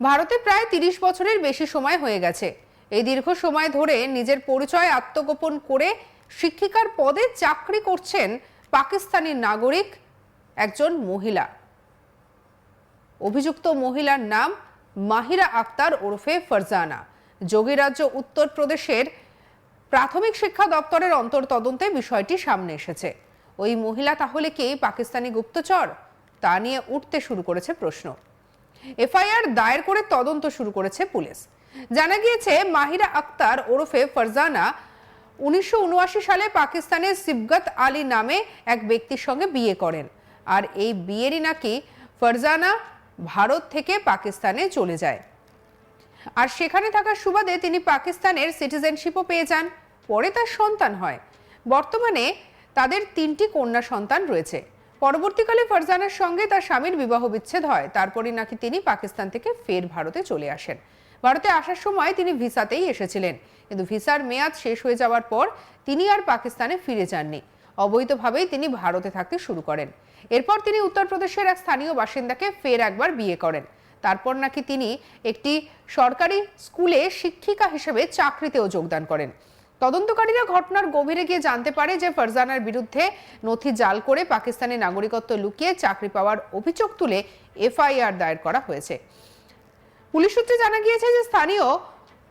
ভারতে প্রায় তিরিশ বছরের বেশি সময় হয়ে গেছে। এই দীর্ঘ সময় ধরে নিজের পরিচয় আত্মগোপন করে শিক্ষিকার পদে চাকরি করছেন পাকিস্তানি নাগরিক একজন মহিলা। অভিযুক্ত মহিলার নাম মাহিরা আক্তার ওরফে ফারজানা। যোগীরাজ্য উত্তরপ্রদেশের প্রাথমিক শিক্ষা দপ্তরের অন্তর্তদন্তে বিষয়টি সামনে এসেছে। ওই মহিলা তাহলে কি পাকিস্তানি গুপ্তচর? তা নিয়ে উঠতে শুরু করেছে প্রশ্ন। এফআইআর দায়ের করে তদন্ত শুরু করেছে পুলিশ। জানা গিয়েছে, মাহিরা আক্তার ওরফে ফারজানা উনিশশো সালে পাকিস্তানের সিবগত আলী নামে এক ব্যক্তির সঙ্গে বিয়ে করেন। আর এই বিয়েরই নাকি ফারজানা ভারত থেকে পাকিস্তানে চলে যায়। আর সেখানে থাকার সুবাদে তিনি পাকিস্তানের সিটিজেনশিপও পেয়ে যান। পরে তার সন্তান হয়। বর্তমানে তাদের তিনটি কন্যা সন্তান রয়েছে। পরবর্তীকালে ফারজানার সঙ্গে তার স্বামীর বিবাহ বিচ্ছেদ হয়। তারপরে নাকি তিনি পাকিস্তান থেকে ফের ভারতে চলে আসেন। ভারতে আসার সময় তিনি ভিসাতেই এসেছিলেন। কিন্তু ভিসার মেয়াদ শেষ হয়ে যাওয়ার পর তিনি আর পাকিস্তানে ফিরে যাননি। অবৈধভাবেই তিনি ভারতে থাকতে শুরু করেন। এরপর তিনি উত্তরপ্রদেশের এক স্থানীয় বাসিন্দাকে ফের একবার বিয়ে করেন। তারপর নাকি তিনি একটি সরকারি স্কুলে শিক্ষিকা হিসেবে চাকরিতেও যোগদান করেন। তদন্তকারীরা ঘটনার গভীরে গিয়ে জানতে পারে যে ফারজানার বিরুদ্ধে নথি জাল করে পাকিস্তানি নাগরিকত্ব লুকিয়ে চাকরি পাওয়ার অভিযোগ তুলে এফআইআর দায়ের করা হয়েছে পুলিশ সূত্রে জানা গিয়েছে যে স্থানীয়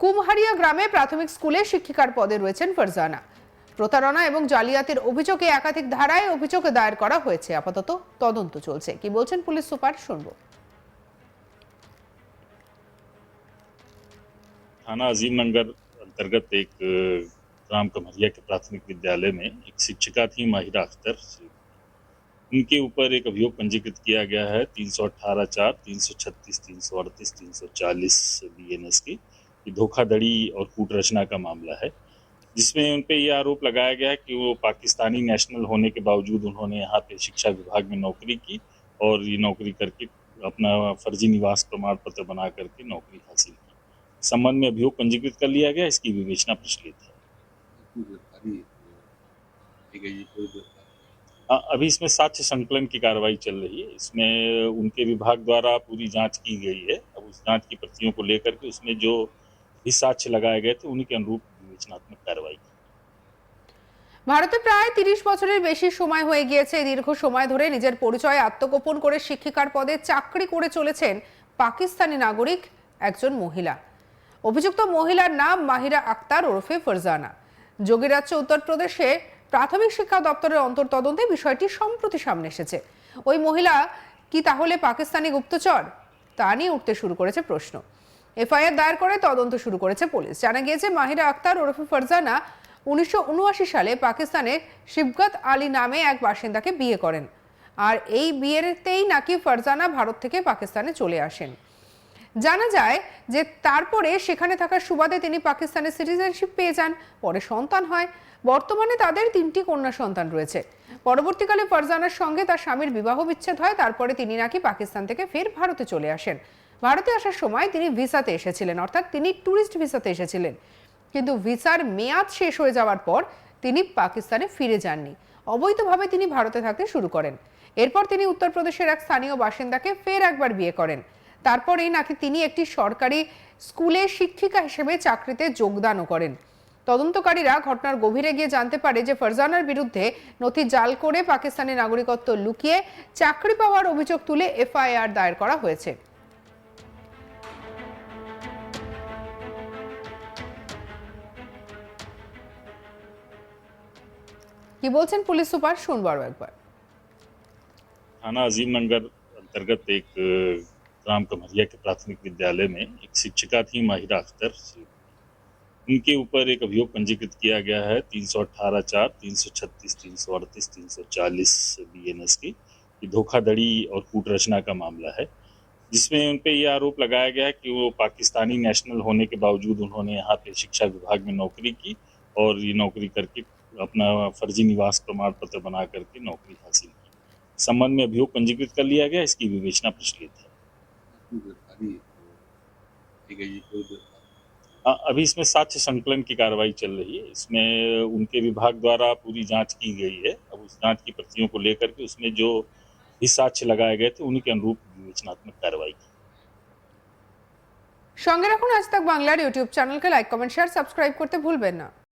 কুমহারিয়া গ্রামে প্রাথমিক স্কুলে শিক্ষিকার পদে রয়েছেন ফারজানা প্রতারণা এবং জালিয়াতির অভিযোগে একাধিক ধারায় অভিযোগ দায়ের করা হয়েছে আপাতত তদন্ত চলছে কি বলছেন পুলিশ সুপার শুনবো थाना अजीम नगर अंतर्गत एक ग्राम कमरिया के प्राथमिक विद्यालय में एक शिक्षिका थी माहिरा अख्तर उनके ऊपर एक अभियोग पंजीकृत किया गया है तीन सौ अट्ठारह चार, तीन सौ छत्तीस, तीन सौ अड़तीस, तीन सौ चालीस बी एन एस की। धोखाधड़ी और कूट रचना का मामला है, जिसमें उन पे ये आरोप लगाया गया है कि वो पाकिस्तानी नेशनल होने के बावजूद उन्होंने यहाँ पे शिक्षा विभाग में नौकरी की और ये नौकरी करके अपना फर्जी निवास प्रमाण पत्र बना करके नौकरी हासिल की। संबंध में अभियोग पंजीकृत कर लिया गया, इसकी विवेचना प्रचलित है। कोई गिरफ्तारी की गई है, कोई गिरफ्तारी हाँ, अभी इसमें साक्ष्य संकलन की कार्रवाई चल रही है इसमें उनके विभाग द्वारा पूरी जांच की गई है अब उस जांच की प्रतियों को लेकर के उसमें जो भी साक्ष्य लगाए गए थे उन्हीं के अनुरूप विवेचनात्मक कार्रवाई की ভারতে প্রায় তিরিশ বছরের বেশি সময় হয়ে গিয়েছে এই দীর্ঘ সময় ধরে নিজের পরিচয় আত্মগোপন করে শিক্ষিকার পদে চাকরি করে চলেছেন পাকিস্তানি নাগরিক একজন মহিলা অভিযুক্ত মহিলার নাম মাহিরা আক্তার ওরফে ফারজানা যোগীরাজ্য উত্তরপ্রদেশে প্রাথমিক শিক্ষা দপ্তরের অন্তর অন্তর্তদন্তে বিষয়টি সম্প্রতি সামনে এসেছে। ওই মহিলা কি তাহলে পাকিস্তানি গুপ্তচর? তা নিয়ে উঠতে শুরু করেছে প্রশ্ন। এফআইআর দায়ের করে তদন্ত শুরু করেছে পুলিশ। জানা গিয়েছে, মাহিরা আক্তার ওরফে ফারজানা উনিশশো উনআশি সালে পাকিস্তানের শিবগত আলী নামে এক বাসিন্দাকে বিয়ে করেন। আর এই বিয়েতেই নাকি ফারজানা ভারত থেকে পাকিস্তানে চলে আসেন। জানা যায় যে তারপরে সেখানে থাকার সুবাদে তিনি পাকিস্তানের সিটিজেনশিপ পেয়ে যান, পরে সন্তান হয়। বর্তমানে তাদের তিনটি কন্যা সন্তান রয়েছে। পরবর্তীকালে ফারজানার সঙ্গে তার স্বামীর বিবাহ বিচ্ছেদ হয়, তারপরে তিনি নাকি পাকিস্তান থেকে ফের ভারতে চলে আসেন। ভারতে আসার সময় তিনি ভিসাতে এসেছিলেন, অর্থাৎ তিনি ট্যুরিস্ট ভিসাতে এসেছিলেন। কিন্তু ভিসার মেয়াদ শেষ হয়ে যাওয়ার পর তিনি পাকিস্তানে ফিরে যাননি। অবৈধভাবে তিনি ভারতে থাকতে শুরু করেন। এরপর তিনি উত্তরপ্রদেশের এক স্থানীয় বাসিন্দাকে ফের একবার বিয়ে করেন। তারপরেই নাকি তিনি একটি সরকারি স্কুলে শিক্ষিকা হিসেবে চাকরিতে যোগদানও করেন তদন্তকারীরা ঘটনার গভীরে গিয়ে জানতে পারে যে ফারজানার বিরুদ্ধে নথি জাল করে পাকিস্তানি নাগরিকত্ব লুকিয়ে চাকরি পাওয়ার অভিযোগ তুলে এফআইআর দায়ের করা হয়েছে কি বলছেন পুলিশ সুপার শুনবো আরো একবার थाना अजीम नगर अंतर्गत एक ग्राम कमरिया के प्राथमिक विद्यालय में एक शिक्षिका थी माहिरा अख्तर उनके ऊपर एक अभियोग पंजीकृत किया गया है तीन सौ अट्ठारह चार तीन सौ छत्तीस तीन सौ अड़तीस तीन सौ चालीस बी एन एस की धोखाधड़ी और कूट रचना का मामला है जिसमें उन पे ये आरोप लगाया गया है कि वो पाकिस्तानी नेशनल होने के बावजूद उन्होंने यहाँ पे शिक्षा विभाग में नौकरी की और ये नौकरी करके अपना फर्जी निवास प्रमाण पत्र बना करके नौकरी हासिल की। संबंध में अभियोग पंजीकृत कर लिया गया इसकी विवेचना प्रचलित हाँ, अभी इसमें साक्ष्य संकलन की कार्रवाई चल रही है इसमें उनके विभाग द्वारा पूरी जांच की गई है अब उस जांच की प्रतियों को लेकर के उसमें जो भी साक्ष्य लगाए गए थे उन्हीं के अनुरूप विवेचनात्मक कार्रवाई की সঙ্গে রাখুন আজ তাক বাংলার ইউটিউব চ্যানেলকে লাইক কমেন্ট শেয়ার সাবস্ক্রাইব করতে ভুলবেন না